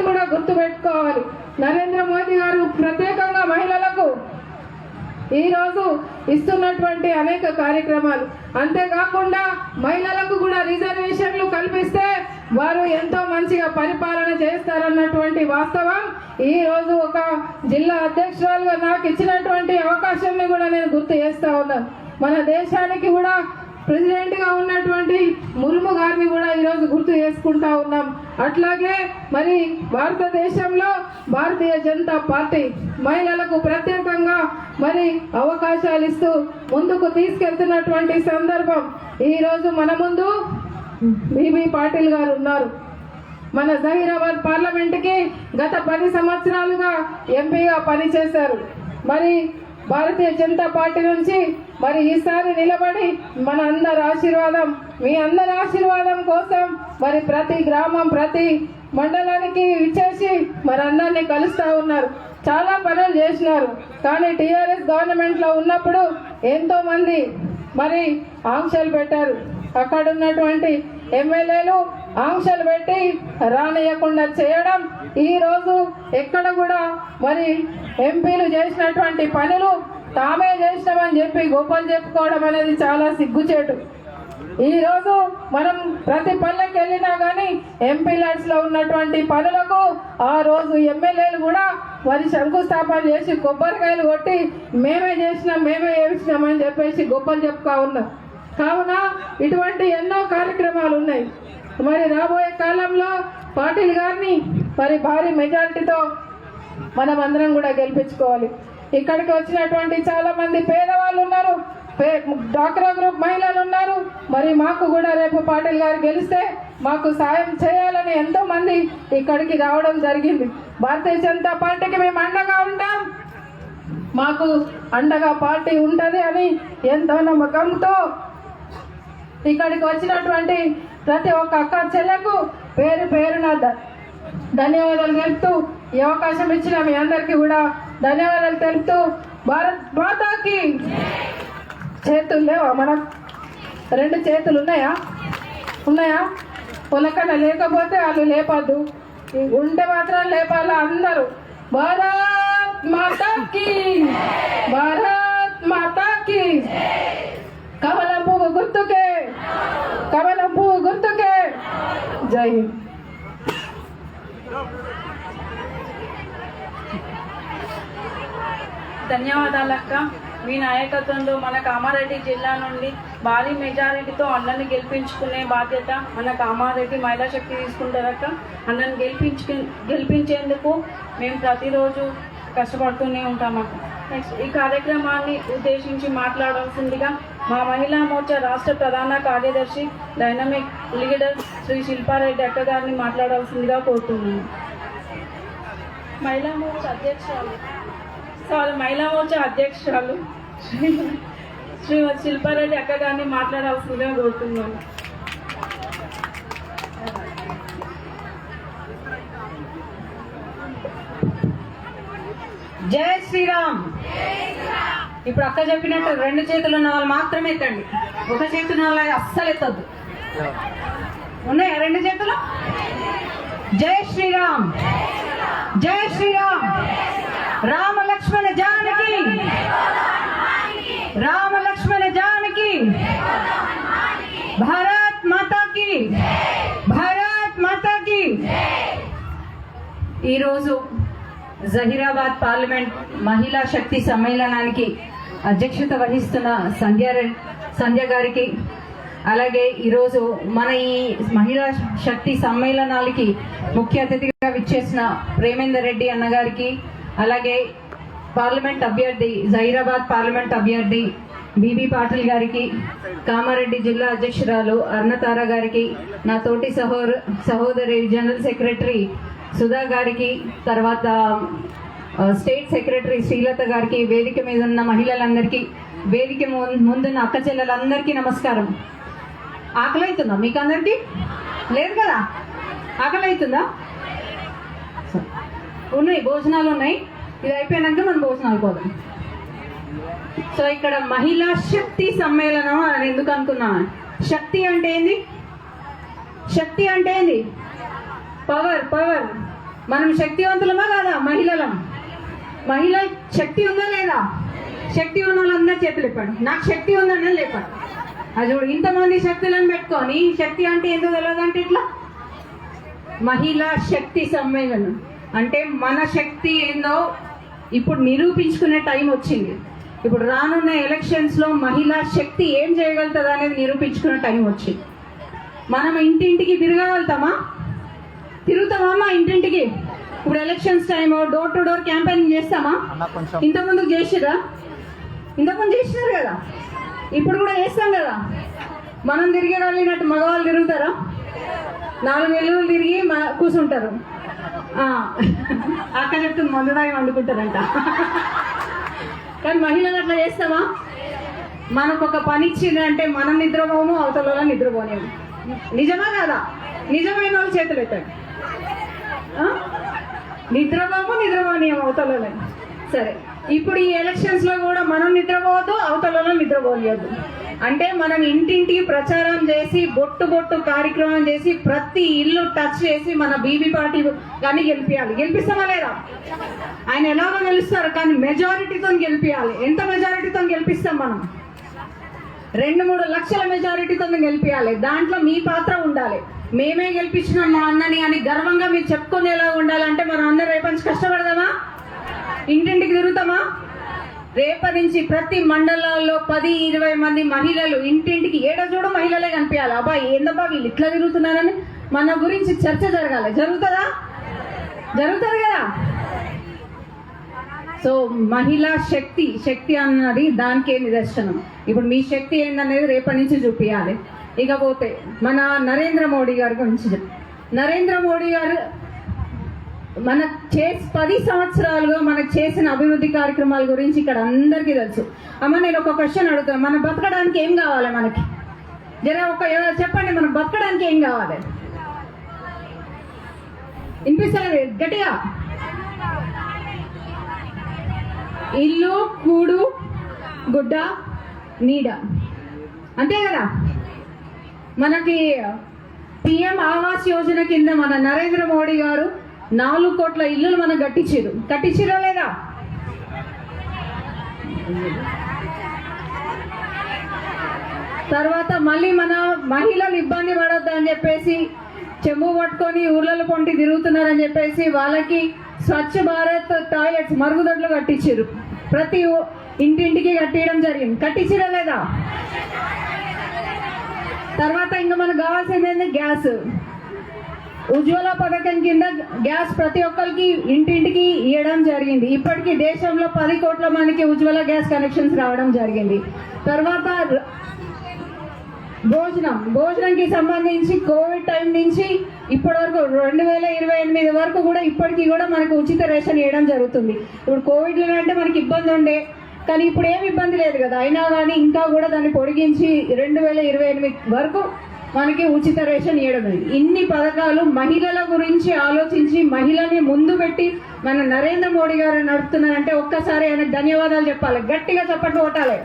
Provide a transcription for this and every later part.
ఒక్కటి కూడా గుర్తుపెట్టుకోవాలి. నరేంద్ర మోదీ గారు ప్రత్యేకంగా మహిళలకు ఈ రోజు ఇస్తున్నటువంటి అనేక కార్యక్రమాలు. అంతేకాకుండా మహిళలకు కూడా రిజర్వేషన్లు కల్పిస్తే వారు ఎంతో మంచిగా పరిపాలన చేస్తారన్నటువంటి వాస్తవం ఈ రోజు ఒక జిల్లా అధ్యక్షురాలుగా నాకు ఇచ్చినటువంటి అవకాశాన్ని కూడా నేను గుర్తు చేస్తా ఉన్నాను. మన దేశానికి కూడా ప్రెసిడెంట్గా ఉన్నటువంటి ముర్ము గారిని కూడా ఈరోజు గుర్తు చేసుకుంటా ఉన్నాం. అట్లాగే మరి భారతదేశంలో భారతీయ జనతా పార్టీ మహిళలకు ప్రత్యేకంగా మరి అవకాశాలు ఇస్తూ ముందుకు తీసుకెళ్తున్నటువంటి సందర్భం. ఈరోజు మన ముందు బీబీ పాటిల్ గారు ఉన్నారు. మన జహీరాబాద్ పార్లమెంట్కి గత పది సంవత్సరాలుగా ఎంపీగా పనిచేశారు. మరి భారతీయ జనతా పార్టీ నుంచి మరి ఈసారి నిలబడి మన అందరి ఆశీర్వాదం మీ అందరి ఆశీర్వాదం కోసం మరి ప్రతి గ్రామం ప్రతి మండలానికి ఇచ్చేసి మరి అందరినీ కలుస్తూ ఉన్నారు. చాలా పనులు చేసినారు. కానీ టీఆర్ఎస్ గవర్నమెంట్లో ఉన్నప్పుడు ఎంతోమంది మరి ఆంక్షలు పెట్టారు. అక్కడ ఉన్నటువంటి ఎమ్మెల్యేలు ఆంక్షలు పెట్టి రానియకుండా చేయడం ఈ రోజు ఎక్కడ కూడా మరి ఎంపీలు చేసినటువంటి పనులు తామే చేసినామని చెప్పి గొప్పలు చెప్పుకోవడం అనేది చాలా సిగ్గుచేటు. ఈరోజు మనం ప్రతి పల్లెకి వెళ్ళినా కానీ ఎంపీ ల్యాడ్స్లో ఉన్నటువంటి పనులకు ఆ రోజు ఎమ్మెల్యేలు కూడా మరి శంకుస్థాపన చేసి కొబ్బరికాయలు కొట్టి మేమే చేసినాం మేమే చేసినామని అని చెప్పేసి గొప్పలు చెప్పుతా ఉన్నాం కావున ఇటువంటి ఎన్నో కార్యక్రమాలు ఉన్నాయి. మరి రాబోయే కాలంలో పాటిల్ గారిని మరి భారీ మెజారిటీతో మనం అందరం కూడా గెలిపించుకోవాలి. ఇక్కడికి వచ్చినటువంటి చాలా మంది పేదవాళ్ళు ఉన్నారు పే- డ్వాక్రా గ్రూప్ మహిళలు ఉన్నారు. మరి మాకు కూడా రేపు పాటిల్ గారు గెలిస్తే మాకు సాయం చేయాలని ఎంతో మంది ఇక్కడికి రావడం జరిగింది. భారతీయ జనతా పార్టీకి మేము అండగా ఉంటాం. మాకు అండగా పార్టీ ఉంటుంది అని ఎంతో నమ్మకంతో ఇక్కడికి వచ్చినటువంటి ప్రతి ఒక్క అక్క చెల్లెకు పేరు పేరున ధన్యవాదాలు తెలుపుతూ ఈ అవకాశం ఇచ్చిన మీ అందరికీ కూడా ధన్యవాదాలు తెలుపుతూ భారత్ మాతాకి చేతులు లేవా? మన రెండు చేతులు ఉన్నాయా? ఉన్నాయా? పొలకన లేకపోతే వాళ్ళు లేపద్దు. ఉంటే మాత్రం లేపాల అందరూ? భారత్ మాతాకి! భారత్ మాతాకి! కమల పువ్వు గుర్తుకే. కమల పువ్వు గుర్తుకే. జై హింద్. ధన్యవాదాలు అక్క. మీ నాయకత్వంలో మన కామారెడ్డి జిల్లా నుండి భారీ మెజారిటీతో అన్నని గెలిపించుకునే బాధ్యత మన కామారెడ్డి మహిళా శక్తి తీసుకుంటారక్క అన్నని గెలిపించు గెలిపించేందుకు మేము ప్రతిరోజు కష్టపడుతూనే ఉంటామక్క నెక్స్ట్ ఈ కార్యక్రమాన్ని ఉద్దేశించి మాట్లాడాల్సిందిగా మా మహిళా మోర్చా రాష్ట్ర ప్రధాన కార్యదర్శి డైనమిక్ లీడర్ శ్రీ శిల్పారెడ్డి అక్క గారిని మాట్లాడాల్సిందిగా కోరుతున్నాను. మహిళా మోర్చా అధ్యక్షురాలు. సారీ మహిళా మోర్చా అధ్యక్షురాలు శ్రీ శ్రీమతి శిల్పారెడ్డి అక్క గారిని మాట్లాడాల్సిందిగా కోరుతున్నాను. జై శ్రీరామ్. ఇప్పుడు అక్క చెప్పినట్టు రెండు చేతులు ఉన్న వాళ్ళు మాత్రమే ఎత్తండి. ఒక చేతులు ఉన్న వాళ్ళు అస్సలు ఎత్తద్దు. ఉన్నాయా రెండు చేతులు? జై శ్రీరామ్. జై శ్రీరామ్. రామ లక్ష్మణ జానకి. రామ లక్ష్మణ జానకి. భారత్ మాతాకి. భారత్ మాతాకి. ఈరోజు జహీరాబాద్ పార్లమెంట్ మహిళా శక్తి సమ్మేళనానికి అధ్యక్షత వహిస్తున్న సంధ్య సంధ్య గారికి అలాగే ఈరోజు మన ఈ మహిళా శక్తి సమ్మేళనాలకి ముఖ్య అతిథిగా విచ్చేసిన ప్రేమేందర్ రెడ్డి అన్నగారికి అలాగే పార్లమెంట్ అభ్యర్థి జహీరాబాద్ పార్లమెంట్ అభ్యర్థి బీబీ పాటిల్ గారికి కామారెడ్డి జిల్లా అధ్యక్షురాలు అర్ణతార గారికి నా తోటి సహోర సహోదరి జనరల్ సెక్రటరీ సుధా గారికి తర్వాత స్టేట్ సెక్రటరీ శ్రీలత గారికి వేదిక మీద ఉన్న మహిళలందరికీ వేదిక ము- ముందున్న అక్క చెల్లెలందరికీ నమస్కారం. ఆకలి అవుతుందా మీకు అందరికీ లేదు కదా? ఆకలి అవుతుందా ఉన్నాయి భోజనాలు ఉన్నాయి ఇది అయిపోయినాక మనం భోజనాలు పోదాం. సో ఇక్కడ మహిళా శక్తి సమ్మేళనం అని ఎందుకు అనుకున్నా శక్తి అంటే ఏంది? శక్తి అంటే ఏంది? Power power. మనం శక్తివంతులమా కాదా? మహిళలం. మహిళ శక్తి ఉందా లేదా? శక్తి ఉన్న వాళ్ళందరూ చేతులు ఇప్పండి నాకు శక్తి ఉందన్న లేపండి. అది చూడు ఇంతమంది శక్తులను పెట్టుకొని శక్తి అంటే ఏందో తెలియదంటే ఇట్లా మహిళా శక్తి సమ్మేళనం అంటే మన శక్తి ఏందో ఇప్పుడు నిరూపించుకునే టైం వచ్చింది. ఇప్పుడు రానున్న ఎలక్షన్స్లో మహిళా శక్తి ఏం చేయగలుగుతుంది అనేది నిరూపించుకునే టైం వచ్చింది. మనం ఇంటింటికి తిరగగలుగుతామా? తిరుగుతామా మా ఇంటింటికి? ఇప్పుడు elections time door to door campaigning చేస్తామా? ఇంతకుముందు చేసిరా ఇంతకుముందు చేసినారు కదా? ఇప్పుడు కూడా చేస్తాం కదా? మనం తిరిగే వెళ్ళినట్టు మగవాళ్ళు తిరుగుతారా? నాలుగు నెలలు తిరిగి కూర్చుంటారు ఆ, అక్క చెప్తుంది మందుదాయం వండుకుంటారంట. కానీ మహిళలు అట్లా చేస్తామా? మనకు ఒక పని ఇచ్చిందంటే మనం నిద్రపోము అవతల వాళ్ళ నిద్రపోనేము నిజమా కాదా? నిజమైన వాళ్ళు చేతులు ఎత్తండి ఆ? నిద్రపోము నిద్రపోని అవతలలో సరే. ఇప్పుడు ఈ ఎలక్షన్స్లో కూడా మనం నిద్రపోవద్దు అవతలలో నిద్రపోలేదు అంటే మనం ఇంటింటికి ప్రచారం చేసి బొట్టు బొట్టు కార్యక్రమం చేసి ప్రతి ఇల్లు టచ్ చేసి మన బీబీ పార్టీ కానీ గెలిపించాలి గెలిపిస్తామా లేదా? ఆయన ఎలాగో గెలుస్తారు కానీ మెజారిటీతో గెలిపించాలి ఎంత మెజారిటీతో గెలిపిస్తాం మనం? రెండు మూడు లక్షల మెజారిటీతో గెలిపించాలి దాంట్లో మీ పాత్ర ఉండాలి. మేమే గెలిపించినాం మా అన్నని అని గర్వంగా మీరు చెప్పుకునేలా ఉండాలంటే మనం అందరం రేపటి నుంచి కష్టపడదామా? ఇంటింటికి తిరుగుతామా? రేపటి నుంచి ప్రతి మండలాల్లో పది ఇరవై మంది మహిళలు ఇంటింటికి ఏడ చూడు మహిళలే కనిపించాలి. అబ్బా ఏందబ్బా వీళ్ళు ఇట్లా తిరుగుతున్నారని మన గురించి చర్చ జరగాలి. జరుగుతుందా? జరుగుతుంది కదా? సో మహిళా శక్తి శక్తి అన్నది దానికే నిదర్శనం. ఇప్పుడు మీ శక్తి ఏందనేది రేపటి నుంచి చూపించాలి ఇకపోతే మన నరేంద్ర మోడీ గారి గురించి. నరేంద్ర మోడీ గారు మన చేసి పది సంవత్సరాలుగా మనకు చేసిన అభివృద్ధి కార్యక్రమాల గురించి ఇక్కడ అందరికీ తెలుసు. అమ్మ నేను ఒక క్వశ్చన్ అడుగుతాను మనం బతకడానికి ఏం కావాలి మనకి? జర ఒక చెప్పండి మనం బతకడానికి ఏం కావాలి? వినిపిస్తుంది గట్టిగా? ఇల్లు కూడు గుడ్డ నీడ. అంతే కదా? మనకి పిఎం ఆవాస్ యోజన కింద మన నరేంద్ర మోడీ గారు నాలుగు కోట్ల ఇల్లులు మనం కట్టించారు కట్టించిరా లేదా? తర్వాత మళ్ళీ మన మహిళలు ఇబ్బంది పడొద్దు అని చెప్పేసి చెంబు పట్టుకొని ఊర్లలో పొంటి తిరుగుతున్నారని చెప్పేసి వాళ్ళకి స్వచ్ఛ భారత్ టాయిలెట్స్ మరుగుదొడ్లు కట్టించారు ప్రతి ఇంటింటికి కట్టియడం జరిగింది. కట్టించిరా లేదా? తర్వాత ఇంకా మనకు కావాల్సింది ఏంటి గ్యాస్. ఉజ్వల పథకం కింద గ్యాస్ ప్రతి ఒక్కరికి ఇంటింటికి ఇవ్వడం జరిగింది. ఇప్పటికీ దేశంలో పది కోట్ల మందికి ఉజ్వల గ్యాస్ కనెక్షన్స్ రావడం జరిగింది. తర్వాత భోజనం. భోజనంకి సంబంధించి కోవిడ్ టైం నుంచి ఇప్పటి వరకు రెండు వేల ఇరవై ఎనిమిది వరకు కూడా ఇప్పటికీ కూడా మనకు ఉచిత రేషన్ ఇవ్వడం జరుగుతుంది. ఇప్పుడు కోవిడ్లో అంటే మనకి ఇబ్బంది ఉండే కానీ ఇప్పుడు ఏమి ఇబ్బంది లేదు కదా. అయినా కానీ ఇంకా కూడా దాన్ని పొడిగించి రెండు వేల ఇరవై ఎనిమిది వరకు మనకి ఉచిత రేషన్ ఇవ్వడం ఇన్ని పథకాలు మహిళల గురించి ఆలోచించి మహిళని ముందు పెట్టి మన నరేంద్ర మోడీ గారు నడుపుతున్నారంటే ఒక్కసారి ఆయన ధన్యవాదాలు చెప్పాలి. గట్టిగా చప్పట్లు కొట్టాలి.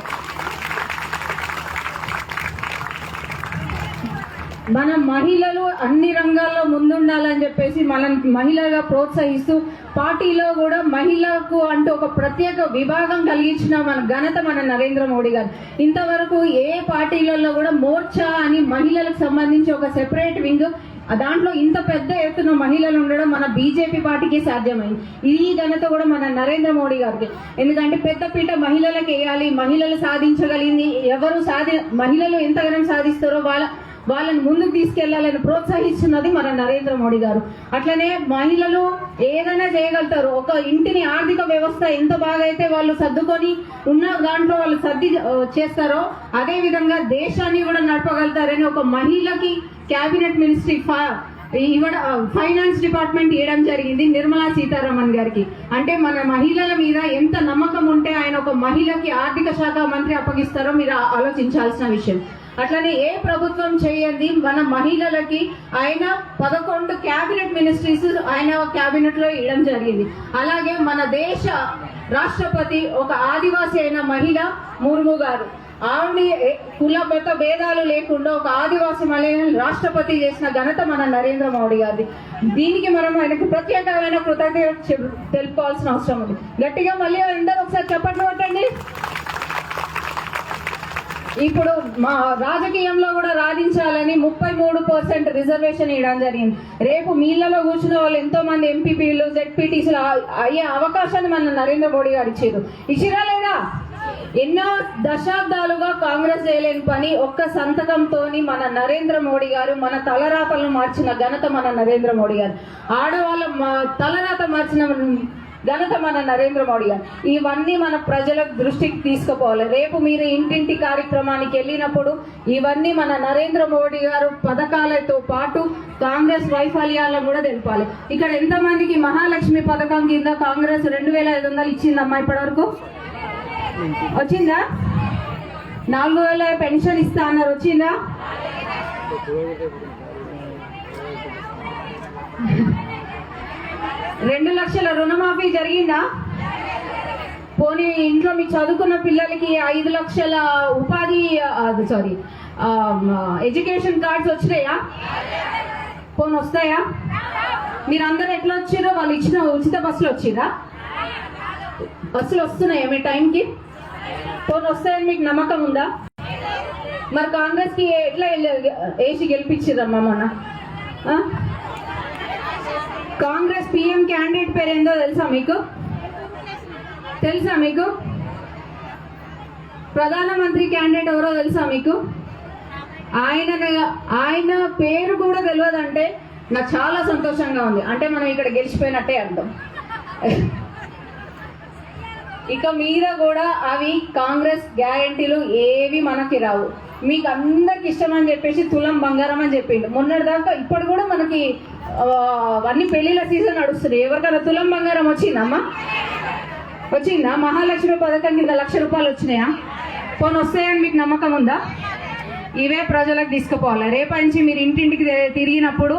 మన మహిళలు అన్ని రంగాల్లో ముందుండాలని చెప్పేసి మనం మహిళగా ప్రోత్సహిస్తూ పార్టీలో కూడా మహిళకు అంటూ ఒక ప్రత్యేక విభాగం కలిగించిన మన ఘనత మన నరేంద్ర మోడీ గారు. ఇంతవరకు ఏ పార్టీలలో కూడా మోర్చా అని మహిళలకు సంబంధించి ఒక సెపరేట్ వింగ్ దాంట్లో ఇంత పెద్ద ఎత్తున మహిళలు ఉండడం మన బీజేపీ పార్టీకి సాధ్యమైంది. ఈ ఘనత కూడా మన నరేంద్ర మోడీ గారికి. ఎందుకంటే పెద్దపీట మహిళలకు వేయాలి మహిళలు సాధించగలిగింది ఎవరు సాధి మహిళలు ఎంతగానో సాధిస్తారో వాళ్ళ వాళ్ళని ముందుకు తీసుకెళ్ళాలని ప్రోత్సహిస్తున్నది మన నరేంద్ర మోడీ గారు. అట్లనే మహిళలు ఏదైనా చేయగలుగుతారు. ఒక ఇంటిని ఆర్థిక వ్యవస్థ ఎంత బాగా అయితే వాళ్ళు సర్దుకొని ఉన్న దాంట్లో వాళ్ళు సర్ది చేస్తారో అదే విధంగా దేశాన్ని కూడా నడపగలుగుతారని ఒక మహిళకి క్యాబినెట్ మినిస్ట్రీ ఇవ్వడం ఫైనాన్స్ డిపార్ట్మెంట్ ఇవ్వడం జరిగింది నిర్మలా సీతారామన్ గారికి. అంటే మన మహిళల మీద ఎంత నమ్మకం ఉంటే ఆయన ఒక మహిళకి ఆర్థిక శాఖ మంత్రి అప్పగిస్తారో మీరు ఆలోచించాల్సిన విషయం. అట్లనే ఏ ప్రభుత్వం చేయండి మన మహిళలకి ఆయన పదకొండు క్యాబినెట్ మినిస్ట్రీస్ ఆయన క్యాబినెట్లో ఇవ్వడం జరిగింది. అలాగే మన దేశ రాష్ట్రపతి ఒక ఆదివాసి అయిన మహిళ ముర్ము గారు. ఆవిడ కుల మత భేదాలు లేకుండా ఒక ఆదివాసి మహిళను రాష్ట్రపతి చేసిన ఘనత మన నరేంద్ర మోడీ గారిది. దీనికి మనం ఆయనకు ప్రత్యేకమైన కృతజ్ఞత చెప్- తెలుపుకోవాల్సిన అవసరం ఉంది. గట్టిగా మళ్ళీ అందరూ ఒకసారి చెప్పట్లు కొట్టండి ఇప్పుడు మా రాజకీయంలో కూడా రాధించాలని ముప్పై మూడు పర్సెంట్ రిజర్వేషన్ ఇవ్వడం జరిగింది. రేపు మీళ్ళలో కూర్చున్న వాళ్ళు ఎంతో మంది ఎంపీపీలు జెడ్పీటీసీలు అయ్యే అవకాశాన్ని మన నరేంద్ర మోడీ గారు ఇచ్చారు. ఇచ్చిరా లేదా? ఎన్నో దశాబ్దాలుగా కాంగ్రెస్ చేయలేని పని ఒక్క సంతకంతో మన నరేంద్ర మోడీ గారు మన తలరాతలను మార్చిన ఘనత మన నరేంద్ర మోడీ గారు. ఆడవాళ్ళ తలరాత మార్చిన ఘనత మన నరేంద్ర మోడీ గారు ఇవన్నీ మన ప్రజల దృష్టికి తీసుకుపోవాలి. రేపు మీరు ఇంటింటి కార్యక్రమానికి వెళ్ళినప్పుడు ఇవన్నీ మన నరేంద్ర మోడీ గారు పథకాలతో పాటు కాంగ్రెస్ వైఫల్యాలను కూడా తెలిపాలి. ఇక్కడ ఎంతమందికి మహాలక్ష్మి పథకం కింద కాంగ్రెస్ రెండు వేల ఐదు వందలు ఇచ్చిందమ్మా ఇప్పటివరకు? వచ్చిందా? నాలుగు వేల పెన్షన్ ఇస్తా అన్నారు వచ్చిందా? రెండు లక్షల రుణమాఫీ జరిగిందా? పోనీ ఇంట్లో మీ చదువుకున్న పిల్లలకి ఐదు లక్షల ఉపాధి సారీ ఎడ్యుకేషన్ కార్డ్స్ వచ్చినాయా? పోనీ వస్తాయా? మీరందరూ ఎట్లా వచ్చారో వాళ్ళు ఇచ్చిన ఉచిత బస్సులు వచ్చిరా బస్సులు వస్తున్నాయా మీ టైంకి? పోనీ వస్తాయని మీకు నమ్మకం ఉందా? మరి కాంగ్రెస్కి ఎట్లా వెళ్ళ- వేసి గెలిపించిరమ్మా మొన్న ఆ? కాంగ్రెస్ పిఎం క్యాండిడేట్ పేరు ఏందో తెలుసా మీకు? తెలుసా మీకు? ప్రధానమంత్రి క్యాండిడేట్ ఎవరో తెలుసా మీకు? ఆయన ఆయన పేరు కూడా తెలియదంటే నాకు చాలా సంతోషంగా ఉంది. అంటే మనం ఇక్కడ గెలిచిపోయినట్టే అర్థం. ఇక మీద కూడా అవి కాంగ్రెస్ గ్యారంటీలు ఏవి మనకి రావు. మీకు అందరికి ఇష్టం అని చెప్పేసి తులం బంగారం అని చెప్పిండు. మొన్నటి దాకా ఇప్పుడు కూడా మనకి అన్ని పెళ్ళిళ్ళ సీజన్ నడుస్తున్నాయి ఎవరికైనా తులం బంగారం వచ్చిందమ్మా? వచ్చిందా? మహాలక్ష్మి పథకం కింద లక్ష రూపాయలు వచ్చినాయా? పోనీ వస్తాయని మీకు నమ్మకం ఉందా? ఇవే ప్రజలకు తీసుకుపోవాలి. రేపటి నుంచి మీరు ఇంటింటికి తిరిగినప్పుడు